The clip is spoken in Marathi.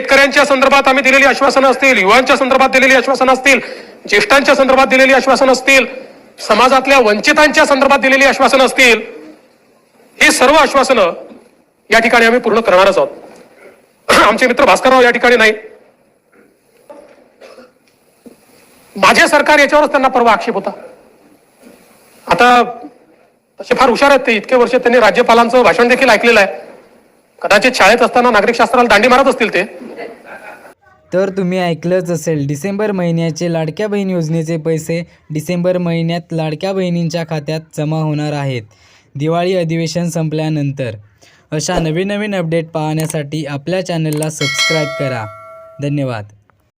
शेतकऱ्यांच्या संदर्भात आम्ही दिलेली आश्वासनं असतील युवांच्या संदर्भात दिलेली आश्वासनं असतील ज्येष्ठांच्या संदर्भात दिलेली आश्वासनं असतील समाजातल्या वंचितांच्या संदर्भात दिलेली आश्वासनं असतील हे सर्व आश्वासनं या ठिकाणी आम्ही पूर्ण करणारच आहोत. आमचे मित्र भास्करराव या ठिकाणी नाही. माझे सरकार याच्यावरच त्यांना परवा आक्षेप होता. आता तसे फार हुशार आहेत ते इतके वर्ष त्यांनी राज्यपालांचं भाषण देखील ऐकलेलं आहे. कदाचित शाळेत असताना नागरिक शास्त्राला दांडी मारत असतील ते. तर तुम्ही ऐकलंच असेल डिसेंबर महिन्याचे लाडक्या बहीण योजनेचे पैसे डिसेंबर महिन्यात लाडक्या बहिणींच्या खात्यात जमा होणार आहेत. दिवाळी अधिवेशन संपल्यानंतर. अशा नवीन नवीन अपडेट पाहण्यासाठी आपल्या चॅनलला सबस्क्राईब करा. धन्यवाद.